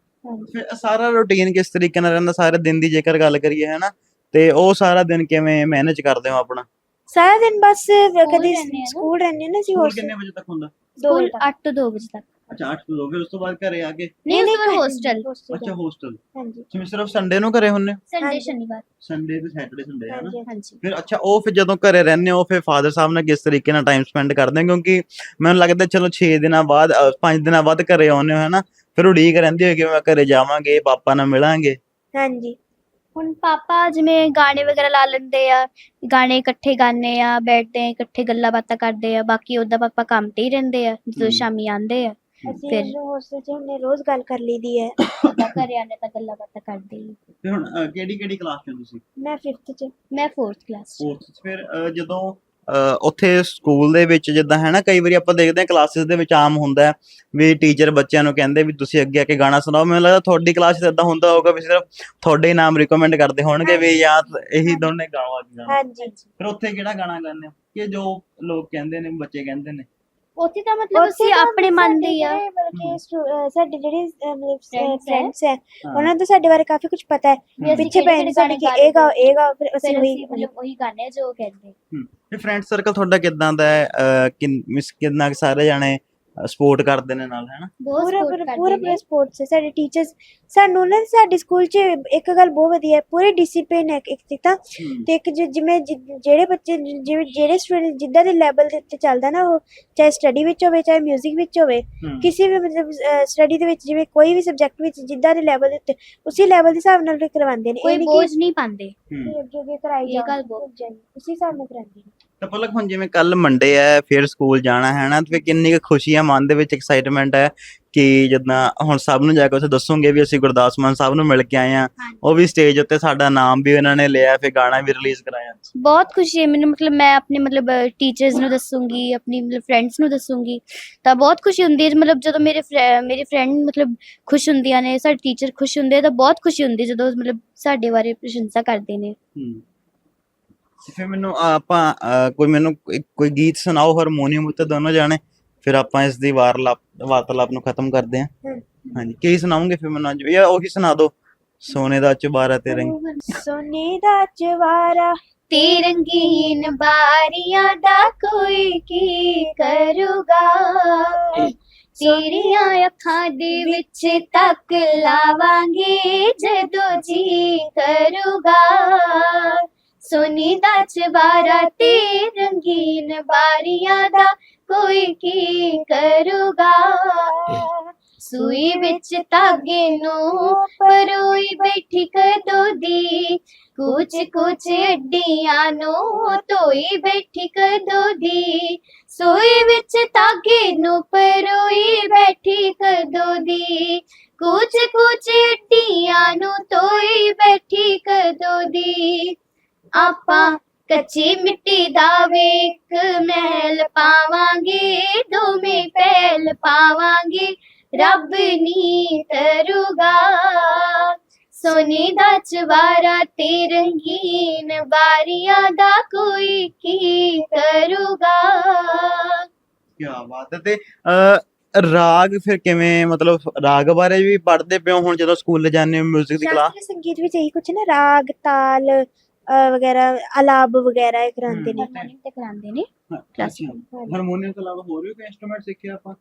ਫਿਰ ਸਾਰਾ ਰੁਟੀਨ ਕਿਸ ਤਰੀਕੇ ਨਾਲ ਰਹਿੰਦਾ ਸਾਰੇ ਦਿਨ ਦੀ ਜੇਕਰ ਗੱਲ ਕਰੀਏ ਹੈ ਨਾ ਤੇ ਉਹ ਸਾਰਾ ਦਿਨ ਕਿਵੇਂ ਮੈਨੇਜ ਕਰਦੇ ਹੋ ਆਪਣਾ? ਸਾਰਾ ਦਿਨ ਬਸ ਕਦੀ ਰਹਿੰਦੇ ਆ ਨਾ। ਸਕੂਲ ਰਹਿੰਦੇ ਨਾ ਅਸੀਂ ਸਕੂਲ ਕਿੰਨੇ ਵਜੇ ਤੱਕ ਹੁੰਦਾ? ਦੋ ਸਕੂਲ ਵਜੇ ਤੱਕ। 8 ਤੋਂ 2 ਵਜੇ ਤੱਕ। ਅੱਛਾ 8 ਤੋਂ 2 ਫਿਰ ਉਸ ਤੋਂ ਬਾਅਦ ਘਰੇ ਆ ਕੇ? ਨਹੀਂ ਉਸ ਤੋਂ ਹੋਸਟਲ ਅੱਛਾ ਹੋਸਟਲ ਹਾਂਜੀ। ਤੁਸੀਂ ਸਿਰਫ ਸੰਡੇ ਨੂੰ ਘਰੇ ਹੁੰਨੇ ਸੰਡੇ ਹਾਂਜੀ। ਸ਼ਨੀਵਾਰ। ਸੰਡੇ ਤੇ ਸੈਟਰਡੇ ਸੰਡੇ ਹੈ ਨਾ ਹਾਂਜੀ ਹਾਂਜੀ। ਫਿਰ ਅੱਛਾ ਉਹ ਫਿਰ ਜਦੋਂ ਘਰੇ ਰਹਿੰਦੇ ਹੋ ਫਿਰ ਫਾਦਰ ਸਾਹਿਬ ਨਾਲ ਕਿਸ ਤਰੀਕੇ ਨਾਲ ਟਾਈਮ ਸਪੈਂਡ ਕਰਦੇ ਹੋ? ਕਿਉਂਕਿ ਮੈਨੂੰ ਲੱਗਦਾ ਚਲੋ 6 ਦਿਨਾਂ ਬਾਅਦ 5 ਦਿਨਾਂ ਬਾਅਦ ਘਰੇ ਆਉਂਦੇ ਹੋ ਹੈ ਨਾ ਫਿਰ ਉਡੀਕ ਰਹਿੰਦੀ ਹੋਈ ਕਿ ਮੈਂ ਘਰੇ ਜਾਵਾਂਗੇ ਪਾਪਾ ਨਾਲ ਮਿਲਾਂਗੇ। ਹਾਂਜੀ। ਹੁਣ ਪਾਪਾ ਜਿਵੇਂ ਗਾਣੇ ਵਗੈਰਾ ਲਾ ਲੈਂਦੇ ਆ ਗਾਣੇ ਇਕੱਠੇ ਗਾਣੇ ਆ ਬੈਠਦੇ ਆ ਇਕੱਠੇ ਗੱਲਾਂ ਬਾਤਾਂ ਕਰਦੇ ਆ ਬਾਕੀ ਉਹਦਾ ਪਾਪਾ ਕੰਮ ਤੇ ਹੀ ਰਹਿੰਦੇ ਆ ਜਦੋਂ ਹਮ। ਸ਼ਾਮੀ ਆਉਂਦੇ ਆ ਅਸੀਂ ਫਿਰ- ਹੋਸਟਲ 'ਚ ਹੁੰਨੇ ਰੋਜ਼ ਗੱਲ ਕਰ ਲਈਦੀ ਹੈ। ਪਾਪਾ ਘਰੇ ਆਉਂਦੇ ਤਾਂ ਗੱਲਾਂ ਬਾਤਾਂ ਕਰਦੇ ਹੀ ਤੇ ਹੁਣ ਕਿਹੜੀ ਕਿਹੜੀ ਕਲਾਸ ਚ ਹੋ ਤੁਸੀਂ? ਮੈਂ 5th 'ਚ। ਮੈਂ 4th ਕਲਾਸ ਫੋਰਥ ਫਿਰ ਅਹ, ਜਦੋਂ ਉੱਥੇ ਸਕੂਲ ਦੇ ਵਿੱਚ ਜਿੱਦਾਂ ਹੈ ਨਾ ਕਈ ਵਾਰੀ ਆਪਾਂ ਦੇਖਦੇ ਹਾਂ ਕਲਾਸਿਸ ਦੇ ਵਿੱਚ ਆਮ ਹੁੰਦਾ ਹੈ ਵੀ ਟੀਚਰ ਬੱਚਿਆਂ ਨੂੰ ਕਹਿੰਦੇ ਵੀ ਤੁਸੀਂ ਅੱਗੇ ਆ ਕੇ ਗਾਣਾ ਸੁਣਾਓ। ਮੈਨੂੰ ਲੱਗਦਾ ਤੁਹਾਡੀ ਕਲਾਸ 'ਚ ਇਦਾਂ ਹੁੰਦਾ ਹੋਊਗਾ ਵੀ ਸਿਰਫ ਤੁਹਾਡੇ ਹੀ ਨਾਮ ਰਿਕਮੈਂਡ ਕਰਦੇ ਹੋਣਗੇ ਵੀ ਜਾਂ ਇਹੀ ਦੋਨੇ ਗਾਣਾ ਹਾਂਜੀ। ਫਿਰ ਉੱਥੇ ਕਿਹੜਾ ਗਾਣਾ ਗਾਉਂਦੇ ਹੋ? ਕਿ ਜੋ ਲੋਕ ਕਹਿੰਦੇ ਨੇ ਬੱਚੇ ਕਹਿੰਦੇ ਨੇ? ਉੱਥੇ ਤਾਂ ਮਤਲਬ ਅਸੀਂ ਤਾਂ ਆਪਣੇ ਮਨ ਦੇ ਆ। ਜਿਹੜੇ ਮਤਲਬ ਕਿ ਸਟੂ- ਅਹ ਸਾਡੇ ਜਿਹੜੇ ਮਤਲਬ Friends ਹੈ। ਫਰੈਂਡਸ ਹੈ। ਉਹਨਾਂ ਨੂੰ ਸਾਡੇ ਬਾਰੇ ਕਾਫੀ ਕੁਝ ਪਤਾ ਹੈ। ਪਿੱਛੇ ਪੈਣ ਸਾਡੇ ਕਿ ਇਹ ਗਾਓ ਇਹ ਗਾਓ ਫਿਰ ਅਸੀਂ ਉਹੀ ਮਤਲਬ ਉਹੀ ਗਾਣੇ ਜੋ ਉਹ ਕਹਿੰਦੇ। ਤੇ ਫਰੈਂਡ ਸਰਕਲ ਤੁਹਾਡਾ ਕਿਦਾਂ ਦਾ ਹੈ? ਅਹ, ਕਿੰਨ ਮਿਸ ਕਿੰਨਾ ਕੁ ਸਾਰੇ ਜਾਣੇ ਸਪੋਰਟ ਕਰਦੇ ਨੇ ਨਾਲ ਹੈ ਨਾ ਬਹੁਤ ਪੂਰਾ support ਪੂਰਾ ਕਰਦੇ ਪੂਰਾ ਨੇ। ਪੂਰਾ ਸਪੋਰਟਸ ਹੈ ਸਾਡੇ ਟੀਚਰਸ ਸਾਨੂੰ ਨਾ ਸਾਡੇ ਸਕੂਲ 'ਚ ਇੱਕ ਗੱਲ ਬਹੁਤ ਵਧੀਆ ਹੈ ਪੂਰੇ ਡਿਸਪਲਿਨ ਹੈ ਇੱਕ ਇੱਕ ਤਾਂ ਤੇ। ਇੱਕ ਜਿ- ਜਿਵੇਂ ਜਿ- ਜਿਹੜੇ ਬੱਚੇ ਜਿ- ਜਿਵੇਂ ਜਿਹੜੇ ਸਟੂਡੈਂਟ ਜਿੱਦਾਂ ਦੇ ਲੈਵਲ ਦੇ ਉੱਤੇ ਚੱਲਦਾ ਨਾ ਉਹ ਚਾਹੇ ਸਟੱਡੀ ਵਿੱਚ ਹੋਵੇ ਚਾਹੇ 뮤직 ਵਿੱਚ ਹੋਵੇ ਕਿਸੇ ਵੀ ਮਤਲਬ ਸਟੱਡੀ ਦੇ ਵਿੱਚ ਜਿਵੇਂ ਕੋਈ ਵੀ ਸਬਜੈਕਟ ਵਿੱਚ ਜਿੱਦਾਂ ਦੇ ਲੈਵਲ ਦੇ ਉੱਤੇ ਉਸੇ ਲੈਵਲ ਦੇ ਹਿਸਾਬ ਨਾਲ ਫਿਰ ਕਰਵਾਉਂਦੇ ਨੇ। ਕੋਈ ਬੋਝ ਨਹੀਂ ਪਾਉਂਦੇ। ਅੱਗੇ ਅੱਗੇ ਕਰਾਈ ਇਹ ਜਾਓ ਗੱਲ ਬਹੁਤ- ਜਾਓ, ਉਸੇ ਹਿਸਾਬ ਨਾਲ ਕਰਾਉਂਦੇ ਨੇ। ਤਾਂ ਪਲਕ ਹੁਣ ਜਿਵੇਂ ਕੱਲ ਮੰਡੇ ਹੈ ਫਿਰ ਸਕੂਲ ਜਾਣਾ ਹੈ ਨਾ ਤੇ ਕਿੰਨੀ ਕੁ ਖੁਸ਼ੀ ਹੈ ਮਨ ਦੇ ਵਿੱਚ ਐਕਸਾਈਟਮੈਂਟ ਹੈ ਕਿ ਜਿੱਦਾਂ ਹੁਣ ਸਭ ਨੂੰ ਜਾ ਕੇ ਉੱਥੇ ਦੱਸੋਗੇ ਵੀ ਅਸੀਂ ਗੁਰਦਾਸ ਮਾਨ ਸਾਹਿਬ ਨੂੰ ਮਿਲ ਕੇ ਆਏ ਆ। ਉਹ ਵੀ ਸਟੇਜ ਉੱਤੇ ਸਾਡਾ ਨਾਮ ਵੀ ਉਹਨਾਂ ਨੇ ਲਿਆ ਫਿਰ ਗਾਣਾ ਵੀ ਰਿਲੀਜ਼ ਕਰਾਇਆ। ਬਹੁਤ ਖੁਸ਼ੀ ਹੈ ਮੈਨੂੰ ਮਤਲਬ ਮੈਂ ਆਪਣੇ ਮਤਲਬ ਟੀਚਰਸ ਨੂੰ ਦੱਸੂਗੀ ਆਪਣੀ ਮਤਲਬ ਫਰੈਂਡਸ ਨੂੰ ਦੱਸੂਗੀ ਤਾਂ ਬਹੁਤ ਖੁਸ਼ੀ ਹੁੰਦੀ ਹੈ ਮਤਲਬ ਜਦੋਂ ਮੇਰੇ ਮੇਰੇ ਫਰੈਂਡ ਮਤਲਬ ਖੁਸ਼ ਹੁੰਦੀਆਂ ਨੇ ਸਾਡੇ ਟੀਚਰ ਖੁਸ਼ ਹੁੰਦੇ ਆ ਤਾਂ ਬਹੁਤ ਖੁਸ਼ੀ ਹੁੰਦੀ ਜਦੋਂ ਮਤਲਬ ਸਾਡੇ ਬਾਰੇ ਪ੍ਰਸ਼ੰਸਾ ਕਰਦੇ ਨੇ। ਹੂੰ। ਤੇ ਫਿਰ ਮੈਨੂੰ ਅਹ, ਆਪਾਂ ਅਹ, ਕੋਈ ਮੈਨੂੰ ਕੋਈ- ਕੋਈ ਗੀਤ ਸੁਣਾਓ ਹਾਰਮੋਨੀਅਮ ਉੱਤੇ ਦੋਨੋਂ ਜਾਣੇ ਫਿਰ ਆਪਾਂ ਇਸ ਦੀ ਵਾਰਲਾਪ ਵਾਰਤਾਲਾਪ ਨੂੰ ਖਤਮ ਕਰਦੇ ਹਾਂ। ਹਮ। ਹਾਂਜੀ ਕੀ ਸੁਣਾਉਂਗੇ ਫਿਰ ਮੈਨੂੰ ਅੱਜ? ਜਾਂ ਉਹੀ ਸੁਣਾ ਦਿਓ ਸੋਨੇ ਦਾ ਚੁਬਾਰਾ ਤੇ ਰੰਗ। ਸੋਨੇ ਦਾ ਚਵਾਰਾ ਤੇ ਰੰਗੀਨ ਬਾਰੀਆਂ ਦਾ ਕੋਈ ਕੀ ਕਰੂਗਾ? ਤੇਰੀਆਂ ਅੱਖਾਂ ਦੇ ਵਿੱਚ ਤੱਕ ਲਾਵਾਂਗੇ ਜਦੋਂ ਜੀ ਕਰੂਗਾ। ਸੋਨੀ ਦਾ ਚਵਾਰਾ ਤੇ ਰੰਗੀਨ ਬਾਰੀਆਂ ਦਾ ਕੋਈ ਕੀ ਕਰੂਗਾ? ਸੂਈ ਵਿੱਚ ਧਾਗੇ ਨੂੰ ਪਰੋਈ ਬੈਠੀ ਕਦੋਂ ਦੀ? ਕੁਛ ਕੁਛ ਅੱਡੀਆਂ ਨੂੰ ਧੋਈ ਬੈਠੀ ਕਦੋਂ ਦੀ? ਸੂਈ ਵਿੱਚ ਧਾਗੇ ਨੂੰ ਪਰੋਈ ਬੈਠੀ ਕਦੋਂ ਦੀ? ਕੁਛ ਕੁਛ ਅੱਡੀਆਂ ਨੂੰ ਧੋਈ ਬੈਠੀ ਕਦੋਂ ਦੀ? ਆਪਾਂ ਕੱਚੀ ਮਿੱਟੀ ਦਾ ਵੇਖ ਮਹਿਲ ਪਾਵਾਂਗੇ ਦੋਵੇਂ ਪਹਿਲ ਪਾਵਾਂਗੇ ਰੱਬ ਨੀ ਤਰੂਗਾ। ਸੋਨੇ ਦਾ ਚਵਾਰਾ ਤੇ ਰੰਗੀਨ ਬਾਰੀਆਂ ਦਾ ਕੋਈ ਕੀ ਕਰੂਗਾ? ਕੀ ਬਾਤ ਹੈ ਤੇ ਅਹ, ਰਾਗ ਫਿਰ ਕਿਵੇਂ ਮਤਲਬ ਰਾਗ ਬਾਰੇ ਵੀ ਪੜ੍ਹਦੇ ਪਿਓ ਹੁਣ ਜਦੋਂ ਸਕੂਲ ਜਾਂਦੇ ਹੋ 뮤직 ਦੀ ਕਲਾਸ? ਸੰਗੀਤ ਵਿੱਚ ਇਹੀ ਕੁਝ ਨਾ ਰਾਗ ਤਾਲ ਅਹ, ਵਗੈਰਾ ਅਲਾਪ ਵਗੈਰਾ ਇਹ ਕਰਾਉਂਦੇ ਨੇ। ਹਾਰਮੋਨੀਅਮ ਤੇ ਕਰਾਉਂਦੇ ਨੇ. ਹਾਰਮੋਨੀਅਮ ਤੋਂ ਇਲਾਵਾ ਹੋਰ ਵੀ ਕੋਈ ਇੰਸਟਰੂਮੈਂਟ ਸਿੱਖਿਆ ਆਪਾਂ?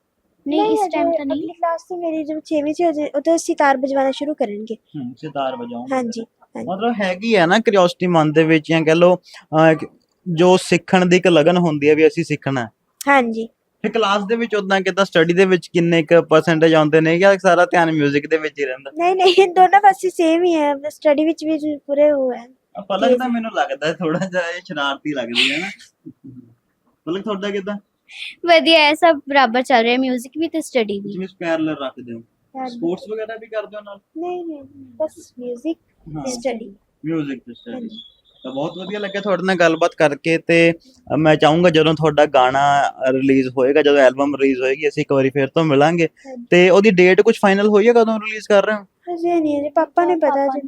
ਨਹੀਂ ਇਸ ਟਾਈਮ ਤਾਂ ਨਹੀਂ। ਅਗਲੀ ਕਲਾਸ ਤੋਂ ਮੇਰੀ ਜਦ 6ਵੀਂ ਚ ਹੋ ਜਾਏ ਉਦੋਂ ਸਿਤਾਰ ਵਜਾਉਣਾ ਸ਼ੁਰੂ ਕਰਨਗੇ। ਹੂੰ ਸਿਤਾਰ ਵਜਾਉਂ ਹਾਂਜੀ ਮਤਲਬ ਹੈਗੀ ਹੈ ਨਾ ਕਿਉਰਿਓਸਿਟੀ ਮਨ ਦੇ ਵਿੱਚ ਜਾਂ ਕਹ ਕਿ ਜੋ ਸਿੱਖਣ ਦੀ ਇੱਕ ਲਗਨ ਹੁੰਦੀ ਹੈ ਵੀ ਅਸੀਂ ਸਿੱਖਣਾ। ਹੈ। ਹਾਂਜੀ। ਫਿਰ ਕਲਾਸ ਦੇ ਵਿੱਚ ਉਦਾਂ ਕਿਦਾਂ ਸਟੱਡੀ ਦੇ ਵਿੱਚ ਕਿੰਨੇ ਕ ਪਰਸੈਂਟੇਜ ਆਉਂਦੇ ਨੇ ਜਾਂ ਸਾਰਾ ਧਿਆਨ 뮤직 ਦੇ ਵਿੱਚ ਹੀ ਰਹਿੰਦਾ? ਨਹੀਂ ਨਹੀਂ ਦੋਨੋਂ ਪਾਸੇ ਸੇਮ ਹੀ ਹੈ। ਸਟੱਡੀ ਵਿੱਚ ਵੀ ਪੂਰੇ ਉਹ ਹੈ। ਆ ਪਲਕ ਤਾਂ ਮੈਨੂੰ ਲੱਗਦਾ ਥੋੜਾ ਜਿਹਾ ਇਹ ਸ਼ਰਾਰਤੀ ਲੱਗਦੀ ਹੈ ਨਾ। ਪਲਕ ਤੁਹਾਡਾ ਕਿਦਾਂ? ਵਧੀਆ ਹੈ ਸਭ ਬਰਾਬਰ ਚੱਲ ਰਿਹਾ ਮਿਊਜ਼ਿਕ ਵੀ ਤੇ ਸਟੱਡੀ ਵੀ। ਜਿਵੇਂ ਪੈਰਲਲ ਰੱਖਦੇ ਹੋ। ਸਪੋਰਟਸ ਵਗੈਰਾ ਵੀ ਕਰਦੇ ਹੋ ਨਾਲ? ਨਹੀਂ ਨਹੀਂ ਬਸ 뮤직 ਹਾਂ। ਸਟੱਡੀ ਮਿਊਜ਼ਿਕ ਤੇ ਸਟੱਡੀ ਤਾਂ ਬਹੁਤ ਵਧੀਆ ਲੱਗਿਆ ਤੁਹਾਡੇ ਨਾਲ ਗੱਲਬਾਤ ਕਰਕੇ ਤੇ ਮੈਂ ਚਾਹੂੰਗਾ ਜਦੋਂ ਤੁਹਾਡਾ ਗਾਣਾ ਰਿਲੀਜ਼ ਹੋਏਗਾ ਜਦੋਂ ਐਲਬਮ ਰਿਲੀਜ਼ ਹੋਏਗੀ ਅਸੀਂ ਇੱਕ ਵਾਰੀ ਫੇਰ ਤੋਂ ਮਿਲਾਂਗੇ। ਤੇ ਉਹਦੀ ਡੇਟ ਕੁਝ ਫਾਈਨਲ ਹੋਈ ਹੈ ਕਦੋਂ ਰਿਲੀਜ਼ ਕਰ ਰਹੇ ਹੋ? ਅਜੇ ਨਹੀਂ ਅਜੇ ਪਾਪਾ ਨੇ ਪਤਾ ਜੀ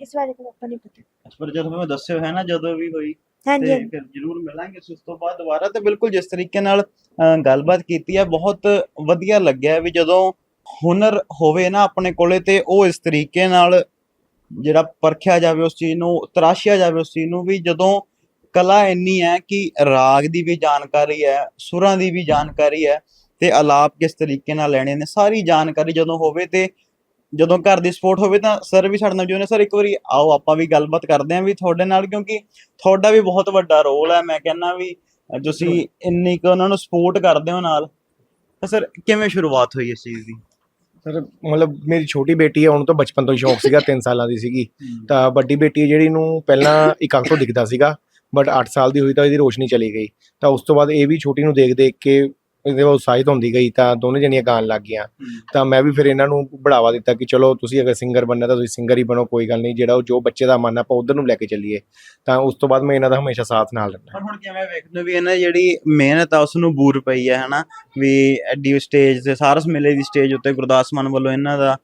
ਇਸ ਬਾਰੇ ਤਾਂ ਪਾਪਾ ਨੇ ਪਤਾ। ਪਰ ਜਦੋਂ ਮੈਂ ਦੱਸਿਓ ਹੈ ਨਾ ਜਦੋਂ ਵੀ ਹੋਈ ਹਾਂਜੀ ਤੇ ਹਾਂਜੀ। ਫਿਰ ਜ਼ਰੂਰ ਮਿਲਾਂਗੇ ਉਸ ਤੋਂ ਬਾਅਦ ਦੁਬਾਰਾ। ਤੇ ਬਿਲਕੁਲ ਜਿਸ ਤਰੀਕੇ ਨਾਲ ਅ, ਗੱਲਬਾਤ ਕੀਤੀ ਹੈ ਬਹੁਤ ਵਧੀਆ ਲੱਗਿਆ ਵੀ ਜਦੋਂ ਹੁਨਰ ਹੋਵੇ ਨਾ ਆਪਣੇ ਕੋਲੇ ਤੇ ਉਹ ਇਸ ਤਰੀਕੇ ਨਾਲ ਜਿਹੜਾ ਪਰਖਿਆ ਜਾਵੇ ਉਸ ਚੀਜ਼ ਨੂੰ ਤਰਾਸ਼ਿਆ ਜਾਵੇ ਉਸ ਚੀਜ਼ ਨੂੰ ਵੀ ਜਦੋਂ ਕਲਾ ਇੰਨੀ ਹੈ ਕਿ ਰਾਗ ਦੀ ਵੀ ਜਾਣਕਾਰੀ ਹੈ ਸੁਰਾਂ ਦੀ ਵੀ ਜਾਣਕਾਰੀ ਹੈ ਤੇ ਆਲਾਪ ਕਿਸ ਤਰੀਕੇ ਨਾਲ ਲੈਣੇ ਨੇ ਸਾਰੀ ਜਾਣਕਾਰੀ ਜਦੋਂ ਹੋਵੇ ਤੇ ਜਦੋਂ ਘਰ ਦੀ ਸਪੋਰਟ ਹੋਵੇ ਤਾਂ ਸਰ ਵੀ ਸਾਡੇ ਨਾਲ ਸਰ ਇੱਕ ਵਾਰੀ ਆਓ ਆਪਾਂ ਵੀ ਗੱਲਬਾਤ ਕਰਦੇ ਆਂ ਵੀ ਤੁਹਾਡੇ ਨਾਲ ਕਿਉਂਕਿ ਤੁਹਾਡਾ ਵੀ ਬਹੁਤ ਵੱਡਾ ਰੋਲ ਹੈ ਮੈਂ ਕਹਿੰਦਾ ਵੀ ਤੁਸੀਂ ਇੰਨੀ ਕੁ ਉਹਨਾਂ ਨੂੰ ਸਪੋਰਟ ਕਰਦੇ ਹੋ ਨਾਲ। ਤਾਂ ਸਰ ਕਿਵੇਂ ਸ਼ੁਰੂਆਤ ਹੋਈ ਇਸ ਚੀਜ਼ ਦੀ? ਸਰ ਮਤਲਬ ਮੇਰੀ ਛੋਟੀ ਬੇਟੀ ਹੈ ਉਹਨੂੰ ਤਾਂ ਬਚਪਨ ਤੋਂ ਸ਼ੌਕ ਸੀਗਾ 3 ਸਾਲਾਂ ਦੀ ਸੀਗੀ। ਤਾਂ ਵੱਡੀ ਬੇਟੀ ਹੈ ਜਿਹੜੀ ਨੂੰ ਪਹਿਲਾਂ ਇੱਕ ਅੱਖ ਤੋਂ ਦਿਖਦਾ ਸੀਗਾ ਬਟ 8 ਸਾਲ ਦੀ ਹੋਈ ਤਾਂ ਇਹਦੀ ਰੋਸ਼ਨੀ ਚਲੀ ਗਈ। ਤਾਂ ਉਸ ਤੋਂ ਬਾਅਦ ਇਹ ਵੀ ਛੋਟੀ ਨੂੰ ਦੇਖ ਦੇਖ ਕੇ ਇਹਦੇ ਉਤਸ਼ਾਹਿਤ ਹੁੰਦੀ ਗਈ ਤਾਂ ਦੋਨੇ ਜਣੀਆਂ ਗਾਣ ਲੱਗ ਗਈਆਂ। ਤਾਂ ਮੈਂ ਵੀ ਫਿਰ ਇਹਨਾਂ ਨੂੰ ਬੜਾਵਾ ਦਿੱਤਾ ਕਿ ਚਲੋ ਤੁਸੀਂ ਅਗਰ ਸਿੰਗਰ ਬਣਨਾ ਤਾਂ ਤੁਸੀਂ ਸਿੰਗਰ ਹੀ ਬਣੋ ਕੋਈ ਗੱਲ ਨਹੀਂ। ਜਿਹੜਾ ਉਹ ਜੋ ਬੱਚੇ ਦਾ ਮਨ ਆ, ਆਪਾਂ ਉਧਰ ਨੂੰ ਲੈ ਕੇ ਚੱਲੀਏ। ਤਾਂ ਉਸ ਤੋਂ ਬਾਅਦ ਮੈਂ ਇਹਨਾਂ ਦਾ ਹਮੇਸ਼ਾ ਸਾਥ ਨਾਲ ਰਹਿਣਾ ਪਰ ਹੁਣ ਕਿਵੇਂ ਵੇਖਦੇ ਵੀ ਇਹਨਾਂ ਜਿਹੜੀ ਮਿਹਨਤ ਆ ਉਸ ਨੂੰ ਬੂਰ ਪਈ ਹੈ ਹਨਾ? ਵੀ ਐਡੀ ਸਟੇਜ ਤੇ ਸਾਰਸ ਮੇਲੇ ਦੀ ਸਟੇਜ ਉੱਤੇ ਗੁਰਦਾਸ ਮਾਨ ਵੱਲੋਂ ਇਹਨਾਂ ਦਾ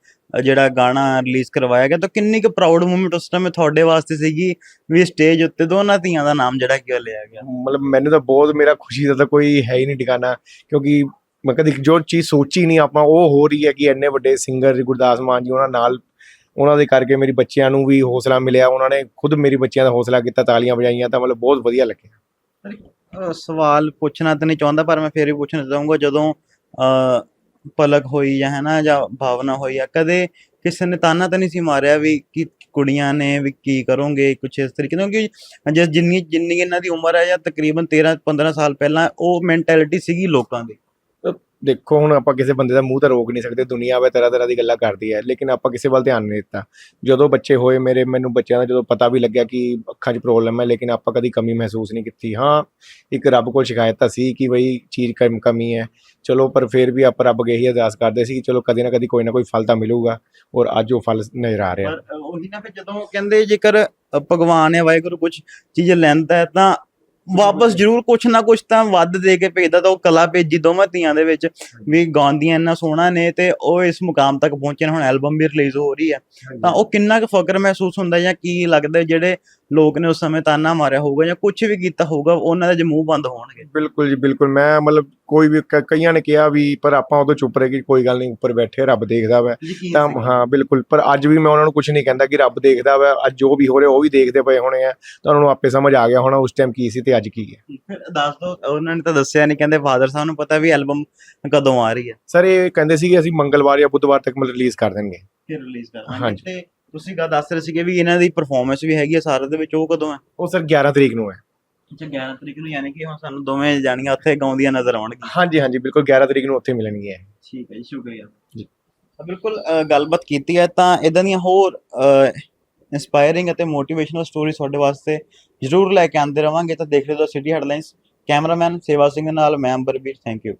ਜਿਹੜਾ ਗਾਣਾ ਰਿਲੀਜ਼ ਕਰਵਾਇਆ ਗਿਆ ਤਾਂ ਕਿੰਨੀ ਕੁ ਪ੍ਰਾਊਡ ਮੂਮੈਂਟ ਉਸ ਟਾਈਮ ਤੁਹਾਡੇ ਵਾਸਤੇ ਸੀਗੀ ਵੀ ਸਟੇਜ ਉੱਤੇ ਦੋਨਾਂ ਧੀਆਂ ਦਾ ਨਾਮ ਜਿਹੜਾ ਕਿ ਉਹ ਲਿਆ ਗਿਆ? ਮਤਲਬ ਮੈਨੂੰ ਤਾਂ ਬਹੁਤ ਮੇਰਾ ਖੁਸ਼ੀ ਦਾ ਤਾਂ ਕੋਈ ਹੈ ਹੀ ਨਹੀਂ ਟਿਕਾਣਾ ਕਿਉਂਕਿ ਮੈਂ ਕਦੀ ਜੋ ਚੀਜ਼ ਸੋਚੀ ਨਹੀਂ ਆਪਾਂ ਉਹ ਹੋ ਰਹੀ ਹੈ ਕਿ ਇੰਨੇ ਵੱਡੇ ਸਿੰਗਰ ਗੁਰਦਾਸ ਮਾਨ ਜੀ ਉਹਨਾਂ ਨਾਲ ਉਹਨਾਂ ਦੇ ਕਰਕੇ ਮੇਰੀ ਬੱਚਿਆਂ ਨੂੰ ਵੀ ਹੌਸਲਾ ਮਿਲਿਆ ਉਹਨਾਂ ਨੇ ਖੁਦ ਮੇਰੀ ਬੱਚਿਆਂ ਦਾ ਹੌਸਲਾ ਕੀਤਾ ਤਾਲੀਆਂ ਵਜਾਈਆਂ ਤਾਂ ਮਤਲਬ ਬਹੁਤ ਵਧੀਆ ਲੱਗਿਆ। ਸਵਾਲ ਪੁੱਛਣਾ ਤਾਂ ਨਹੀਂ ਚਾਹੁੰਦਾ ਪਰ ਮੈਂ ਫੇਰ ਵੀ ਪੁੱਛਣਾ ਚਾਹੂੰਗਾ ਜਦੋਂ ਪਲਕ ਹੋਈ ਜਾਂ ਹੈ ਨਾ ਜਾਂ ਭਾਵਨਾ ਹੋਈ ਆ, ਕਦੇ ਕਿਸੇ ਨੇ ਤਾਨਾ ਤਾਂ ਨਹੀਂ ਸੀ ਮਾਰਿਆ ਵੀ ਕਿ ਕੁੜੀਆਂ ਨੇ ਵੀ ਕੀ ਕਰੋਗੇ ਕੁਛ ਇਸ ਤਰੀਕੇ ਨਾਲ? ਕਿਉਂਕਿ ਜਿਸ ਜਿੰਨੀ ਜਿੰਨੀ ਇਹਨਾਂ ਦੀ ਉਮਰ ਹੈ ਜਾਂ ਤਕਰੀਬਨ 13 15 ਸਾਲ ਪਹਿਲਾਂ ਉਹ ਮੈਂਟੈਲਿਟੀ ਸੀਗੀ ਲੋਕਾਂ ਦੀ। ਦੇਖੋ, ਹੁਣ ਆਪਾਂ ਕਿਸੇ ਬੰਦੇ ਦਾ ਮੂੰਹ ਤਾਂ ਰੋਕ ਨਹੀਂ ਸਕਦੇ, ਦੁਨੀਆ ਵੇ ਤਰ੍ਹਾਂ ਤਰ੍ਹਾਂ ਦੀ ਗੱਲਾਂ ਕਰਦੀ ਹੈ, ਲੇਕਿਨ ਆਪਾਂ ਕਿਸੇ ਵੱਲ ਧਿਆਨ ਨਹੀਂ ਦਿੱਤਾ। ਜਦੋਂ ਬੱਚੇ ਹੋਏ, ਮੇਰੇ, ਮੈਨੂੰ ਬੱਚਿਆਂ ਦਾ ਜਦੋਂ ਪਤਾ ਵੀ ਲੱਗਿਆ ਕਿ ਅੱਖਾਂ 'ਚ ਪ੍ਰੋਬਲਮ ਹੈ, ਲੇਕਿਨ ਆਪਾਂ ਕਦੀ ਕਮੀ ਮਹਿਸੂਸ ਨਹੀਂ ਕੀਤੀ। ਹਾਂ, ਇੱਕ ਰੱਬ ਕੋਲ ਸ਼ਿਕਾਇਤ ਤਾਂ ਸੀ ਕਿ ਬਈ ਚੀਜ਼ ਕਮ, ਕਮੀ ਹੈ। ਚਲੋ, ਪਰ ਫਿਰ ਵੀ ਆਪਾਂ ਰੱਬ ਅੱਗੇ ਇਹੀ ਅਰਦਾਸ ਕਰਦੇ ਸੀ ਕਿ ਚਲੋ, ਕਦੇ ਨਾ ਕਦੀ ਕੋਈ ਨਾ ਕੋਈ ਫਲ ਤਾਂ ਮਿਲੂਗਾ ਔਰ ਅੱਜ ਉਹ ਫਲ ਨਜ਼ਰ ਆ ਰਿਹਾ। ਪਰ ਉਹੀ ਨਾ ਫਿਰ ਜਦੋਂ ਕਹਿੰਦੇ ਜੇਕਰ ਭਗਵਾਨ ਹੈ, ਵਾਹਿਗੁਰੂ ਕੁਝ ਚੀਜ਼ ਲੈਂਦਾ ਹੈ, ਤਾਂ ਵਾਪਸ ਜ਼ਰੂਰ ਕੁਛ ਨਾ ਕੁਛ ਤਾਂ ਵੱਧ ਦੇ ਕੇ ਭੇਜਦਾ ਤਾਂ ਉਹ ਕਲਾ ਭੇਜੀ ਦੋਵਾਂ ਧੀਆਂ ਦੇ ਵਿੱਚ ਵੀ ਗਾਉਂਦੀਆਂ ਇੰਨਾ ਸੋਹਣਾ ਨੇ ਤੇ ਉਹ ਇਸ ਮੁਕਾਮ ਤੱਕ ਪਹੁੰਚੇ ਨੇ ਹੁਣ ਐਲਬਮ ਵੀ ਰਿਲੀਜ਼ ਹੋ ਰਹੀ ਹੈ। ਤਾਂ ਉਹ ਕਿੰਨਾ ਕੁ ਫਕਰ ਮਹਿਸੂਸ ਹੁੰਦਾ ਜਾਂ ਕੀ ਲੱਗਦਾ ਜਿਹੜੇ ਲੋਕ ਨੇ ਉਸ ਸਮੇਂ ਤਾਨਾ ਮਾਰਿਆ ਹੋਊਗਾ ਜਾਂ ਕੁਝ ਵੀ ਕੀਤਾ ਹੋਊਗਾ ਉਹਨਾਂ ਦੇ ਮੂੰਹ ਬੰਦ ਹੋਣਗੇ? ਬਿਲਕੁਲ ਜੀ ਬਿਲਕੁਲ। ਮੈਂ ਮਤਲਬ ਕੋਈ ਵੀ ਕ- ਕਈਆਂ ਨੇ ਕਿਹਾ ਵੀ ਪਰ ਆਪਾਂ ਉਦੋਂ ਚੁੱਪ ਰਹੇ ਕਿ ਕੋਈ ਗੱਲ ਨਹੀਂ ਉੱਪਰ ਬੈਠੇ ਰੱਬ ਦੇਖਦਾ ਵਾ। ਤਾਂ ਹਾਂ ਬਿਲਕੁਲ। ਪਰ ਅੱਜ ਵੀ ਮੈਂ ਉਹਨਾਂ ਨੂੰ ਕੁਝ ਨਹੀਂ ਕਹਿੰਦਾ ਕਿ ਰੱਬ ਦੇਖਦਾ ਵਾ। ਅੱਜ ਜੋ ਵੀ ਹੋ ਰਿਹਾ ਉਹ ਵੀ ਦੇਖਦੇ ਪਏ ਹੋਣੇ ਆ। ਤਾਂ ਉਹਨਾਂ ਨੂੰ ਆਪੇ ਸਮਝ ਆ ਗਿਆ ਹੋਣਾ ਉਸ ਟਾਈਮ ਕੀ ਸੀ ਤੇ ਅੱਜ ਕੀ ਹੈ। ਦੱਸ ਦੋ ਉਹਨਾਂ ਨੇ ਤਾਂ ਦੱਸਿਆ ਨਹੀਂ ਕਹਿੰਦੇ ਫਾਦਰ ਸਾਹਿਬ ਨੂੰ ਪਤਾ ਵੀ ਐਲਬਮ ਕਦੋਂ ਆ ਰਹੀ ਹੈ। ਸਰ ਇਹ ਕਹਿੰਦੇ ਸੀ ਕਿ ਅਸੀਂ ਮੰਗਲਵਾਰ ਜਾਂ ਬੁੱਧਵਾਰ ਤੱਕ ਮਤਲਬ ਰਿਲੀਜ਼ ਕਰ ਦੇਣਗੇ। ਫਿਰ ਰਿਲੀਜ਼ ਕਰ ਹਾਂਜੀ। ਤੇ ਤੁਸੀਂ ਗੱਲ ਦੱਸ ਰਹੇ ਸੀਗੇ ਵੀ ਇਹਨਾਂ ਦੀ ਪਰਫਾਰਮੈਂਸ ਵੀ ਹੈਗੀ ਹੈ ਸਾਰੇ ਦੇ ਵਿੱਚ ਉਹ ਕਦੋਂ ਹੈ? ਉਹ ਸਰ 11 ਤਰੀਕ ਨੂੰ ਹੈ। ਅੱਛਾ 11 ਤਰੀਕ ਨੂੰ ਯਾਨੀ ਕਿ ਹੁਣ ਸਾਨੂੰ ਦੋਵੇਂ ਜਾਣੀਆਂ ਉੱਥੇ ਗਾਉਂਦੀਆਂ ਨਜ਼ਰ ਆਉਣਗੀਆਂ। ਹਾਂਜੀ ਹਾਂਜੀ ਬਿਲਕੁਲ 11 ਤਰੀਕ ਨੂੰ ਉੱਥੇ ਮਿਲਣਗੀਆਂ। ਠੀਕ ਹੈ ਜੀ ਸ਼ੁਕਰੀਆ। ਜੀ। ਤਾਂ ਬਿਲਕੁਲ ਗੱਲਬਾਤ ਕੀਤੀ ਹੈ ਤਾਂ ਇਦਾਂ ਦੀਆਂ ਹੋਰ ਇਨਸਪਾਇਰਿੰਗ ਅਤੇ ਮੋਟੀਵੇਸ਼ਨਲ ਸਟੋਰੀ ਤੁਹਾਡੇ ਵਾਸਤੇ ਜ਼ਰੂਰ ਲੈ ਕੇ ਆਉਂਦੇ ਰਵਾਂਗੇ। ਤਾਂ ਦੇਖਦੇ ਰਹੋ ਸਿਟੀ ਹੈਡਲਾਈਨਸ ਕੈਮਰਾਮੈਨ ਸੇਵਾ ਸਿੰਘ ਨਾਲ ਮੈਂ ਅੰਬਰਵੀਰ ਥੈਂਕ ਯੂ